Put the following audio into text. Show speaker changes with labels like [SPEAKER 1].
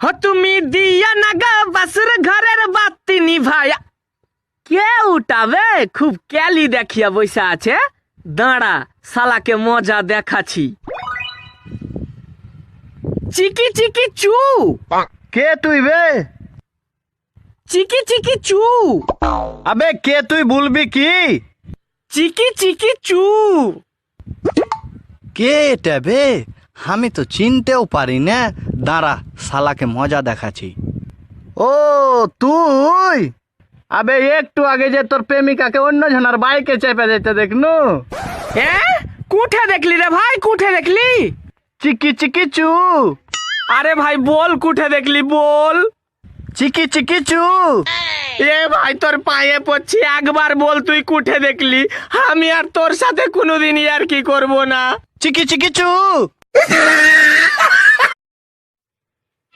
[SPEAKER 1] হ তুমি দিয়া না গা বাসুর ঘরের বাতি নিভায়া কে উঠাবে? খুব ক্যালি দেখিয়া বৈশা আছে। দাঁড়া শালাকে মজা দেখাছি চিকি চিকি চু।
[SPEAKER 2] কে তুই বে?
[SPEAKER 1] চিকি চিকি চু।
[SPEAKER 2] আবে কে তুই বলবি কি?
[SPEAKER 1] চিকি চিকি চু।
[SPEAKER 2] কে এটা বে? আমি তো চিনতেও পারি না। দাঁড়া শালাকে মজা দেখাচ্ছি। ও তুই? আবে একটু আগে যে তোর প্রেমিকাকে অন্য জনের বাইকে চেপে যেতে দেখনু।
[SPEAKER 1] হ্যাঁ কুঠে দেখলি রে ভাই কুঠে দেখলি?
[SPEAKER 2] চিকি চিকি চু।
[SPEAKER 1] আরে ভাই বল কুঠে দেখলি বল।
[SPEAKER 2] চিকি চিকি চু।
[SPEAKER 1] এ ভাই তোর পায়ে পড়ছি একবার বল তুই কুঠে দেখলি। আমি আর তোর সাথে কোনোদিনই আর কি করব না।
[SPEAKER 2] চিকি চিকি চু।